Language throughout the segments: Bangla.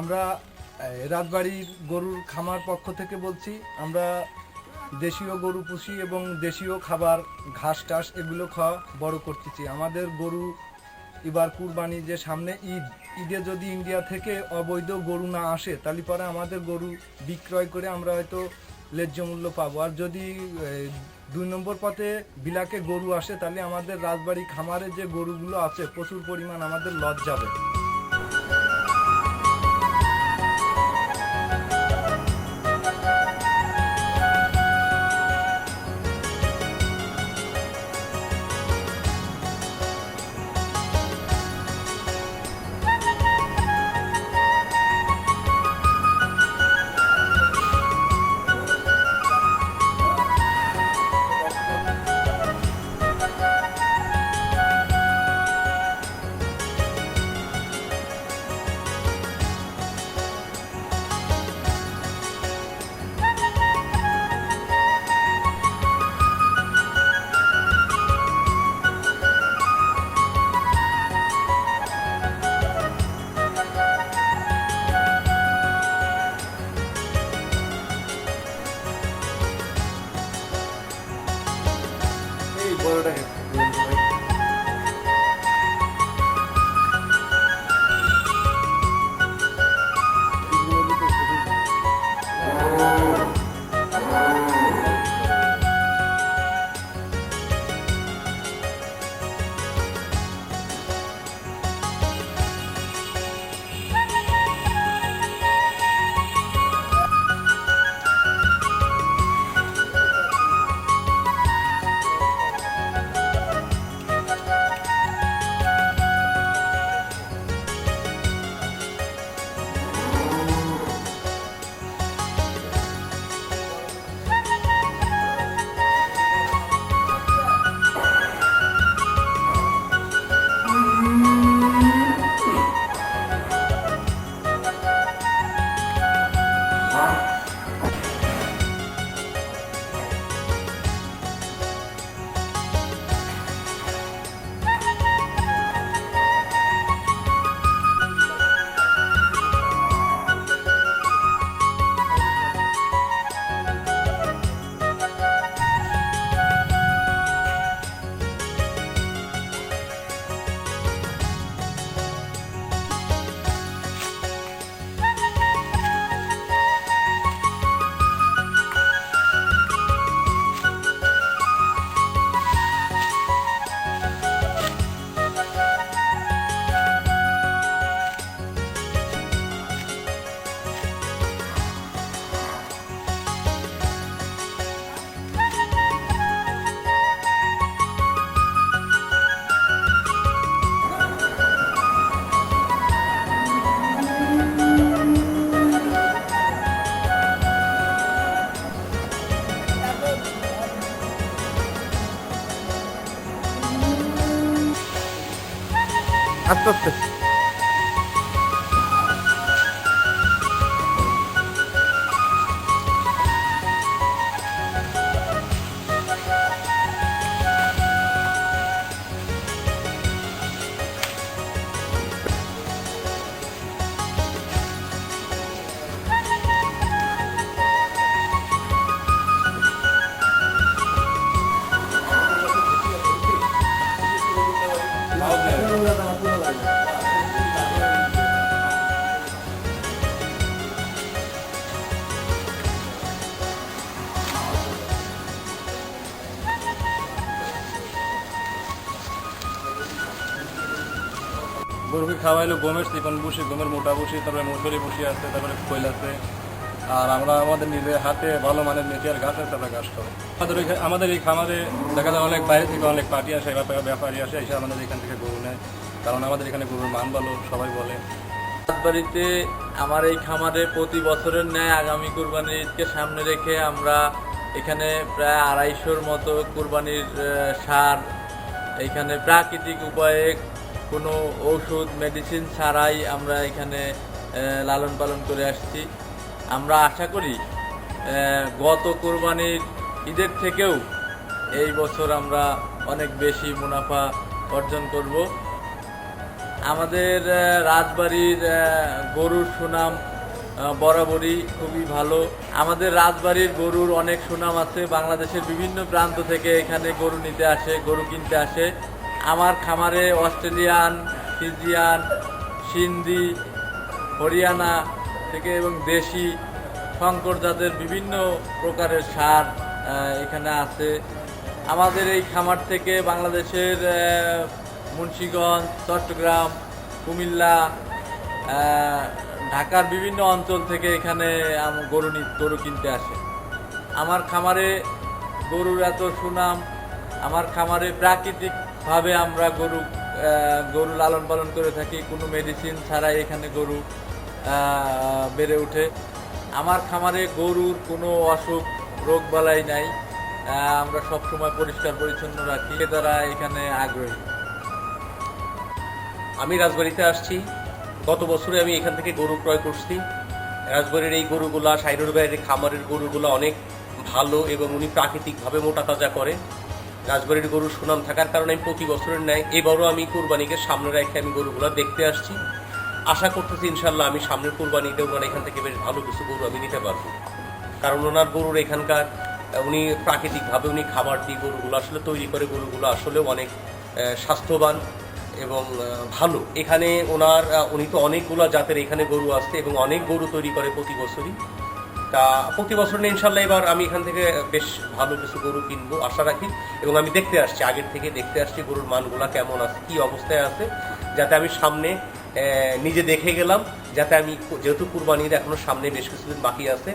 আমরা রাজবাড়ির গরুর খামার পক্ষ থেকে বলছি, আমরা দেশীয় গরু পুষি এবং দেশীয় খাবার, ঘাস টাস এগুলো খাওয়া বড় করতেছি। আমাদের গরু এবার কুরবানি যে সামনে ঈদ, ঈদে যদি ইন্ডিয়া থেকে অবৈধ গরু না আসে, তাহলে পরে আমাদের গরু বিক্রয় করে আমরা হয়তো ন্যায্য মূল্য পাবো। আর যদি দুই নম্বর পথে বিলাকে গরু আসে, তাহলে আমাদের রাজবাড়ি খামারে যে গরুগুলো আছে, প্রচুর পরিমাণ আমাদের লস যাবে। আস্তে আস্তে। গরুকে খাওয়াইলো গমের চিকন বসি গমের মোটা বসি তারপরে মসুরি বসি আছে তারপরে আছে। আর আমরা আমাদের নিজের হাতে ভালো মানের ঘাস আছে তারপরে ঘাস খাব। আমাদের আমাদের এই খামারে দেখা যায় অনেক বাইরে থেকে অনেক পার্টি আসে ব্যাপার ব্যাপারী আসে, এসে আমাদের এখান থেকে গরু নেয়। কারণ আমাদের এখানে গরুর মান ভালো, সবাই বলে। রাজবাড়িতে আমার এই খামারে প্রতি বছরের ন্যায় আগামী কুরবানির ঈদকে সামনে রেখে আমরা এখানে প্রায় আড়াইশোর মতো কুরবানির সার, এখানে প্রাকৃতিক উপায়ে কোনো ঔষধ, মেডিসিন ছাড়াই আমরা এখানে লালন পালন করে আসছি। আমরা আশা করি গত কোরবানির ঈদের থেকেও এই বছর আমরা অনেক বেশি মুনাফা অর্জন করব। আমাদের রাজবাড়ির গরুর সুনাম বরাবরই খুবই ভালো। আমাদের রাজবাড়ির গরুর অনেক সুনাম আছে। বাংলাদেশের বিভিন্ন প্রান্ত থেকে এখানে গরু নিতে আসে, গরু কিনতে আসে। আমার খামারে অস্ট্রেলিয়ান, ফিজিয়ান, সিন্ধি, হরিয়ানা থেকে এবং দেশি শঙ্কর জাতের বিভিন্ন প্রকারের সার এখানে আছে। আমাদের এই খামার থেকে বাংলাদেশের মুন্সিগঞ্জ, চট্টগ্রাম, কুমিল্লা ঢাকার বিভিন্ন অঞ্চল থেকে এখানে গরু গরু কিনতে আসে। আমার খামারে গরুর এত সুনাম, আমার খামারে প্রাকৃতিকভাবে আমরা গরু গরু লালন পালন করে থাকি। কোনো মেডিসিন ছাড়াই এখানে গরু বেড়ে ওঠে। আমার খামারে গরুর কোনো অসুখ, রোগ বালাই নাই। আমরা সবসময় পরিষ্কার পরিচ্ছন্ন রাখি। তারা এখানে আগ্রহী। আমি রাজবাড়িতে আসছি। গত বছরে আমি এখান থেকে গরু ক্রয় করছি। রাজবাড়ির এই গরুগুলা, সাইরুর বাইরের খামারের গরুগুলো অনেক ভালো এবং উনি প্রাকৃতিকভাবে মোটা তাজা করে। রাজবাড়ির গরুর সুনাম থাকার কারণে আমি প্রতি বছরের ন্যায় এবারও আমি কোরবানিকে সামনে রেখে আমি গরুগুলো দেখতে আসছি। আশা করতেছি ইনশাল্লাহ আমি সামনের কোরবানিতে ওনার এখান থেকে বেশ ভালো কিছু গরু আমি নিতে পারব। কারণ ওনার গরুর এখানকার উনি প্রাকৃতিকভাবে উনি খাবার দিয়ে গরুগুলো আসলে তৈরি করে, গরুগুলো আসলে অনেক স্বাস্থ্যবান এবং ভালো। এখানে ওনার উনি তো অনেকগুলো জাতের এখানে গরু আসছে এবং অনেক গরু তৈরি করে প্রতি বছরই। তা প্রতি বছর ইনশাল্লাহ এবার আমি এখান থেকে বেশ ভালো কিছু গরু কিনবো, আশা রাখি। এবং আমি দেখতে আসছি, আগের থেকে দেখতে আসছি গরুর মানগুলা কেমন আছে, কি অবস্থায় আছে, যাতে আমি সামনে নিজে দেখে গেলাম, যাতে আমি যেহেতু কুরবানির এখনও সামনে বেশ কিছুদিন বাকি আছে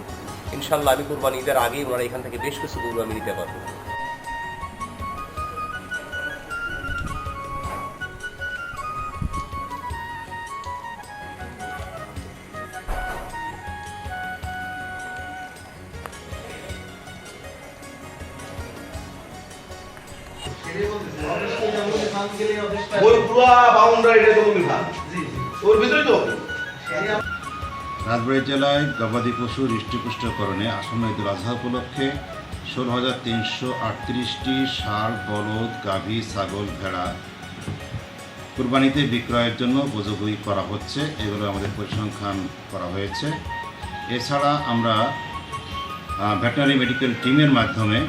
ইনশাল্লাহ আমি কুরবানি ঈদের আগেই ওনারা এখান থেকে বেশ কিছু গরু আমি নিতে পারব। ওই পুরো বাউন্ডারি এটা তো মন্দির ওর ভিতরেই তো। রাজবাড়ী জেলায় গবাদি পশু হৃষ্টপুষ্টকরণে আসন্ন ঈদুল আজহা উপলক্ষে ষোলো হাজার তিনশো আটত্রিশটি ষাঁড় বলদ গাভী ছাগল ভেড়া কুরবানিতে বিক্রয়ের জন্য উপযোগী করা হচ্ছে। এগুলো আমাদের পরিসংখ্যান করা হয়েছে। এছাড়া আমরা ভেটেনারি মেডিকেল টিমের মাধ্যমে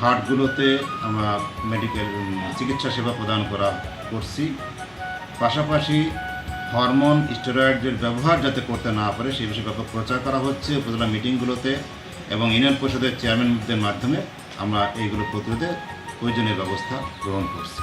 হাটগুলোতে আমরা মেডিকেল চিকিৎসা সেবা প্রদান করা করছি। পাশাপাশি হরমোন স্টেরয়েডের ব্যবহার যাতে করতে না পারে, সেই বিষয়ে ব্যাপক প্রচার করা হচ্ছে উপজেলা মিটিংগুলোতে এবং ইউনিয়ন পরিষদের চেয়ারম্যানদের মাধ্যমে আমরা এইগুলো প্রতিরোধে প্রয়োজনীয় ব্যবস্থা গ্রহণ করছি।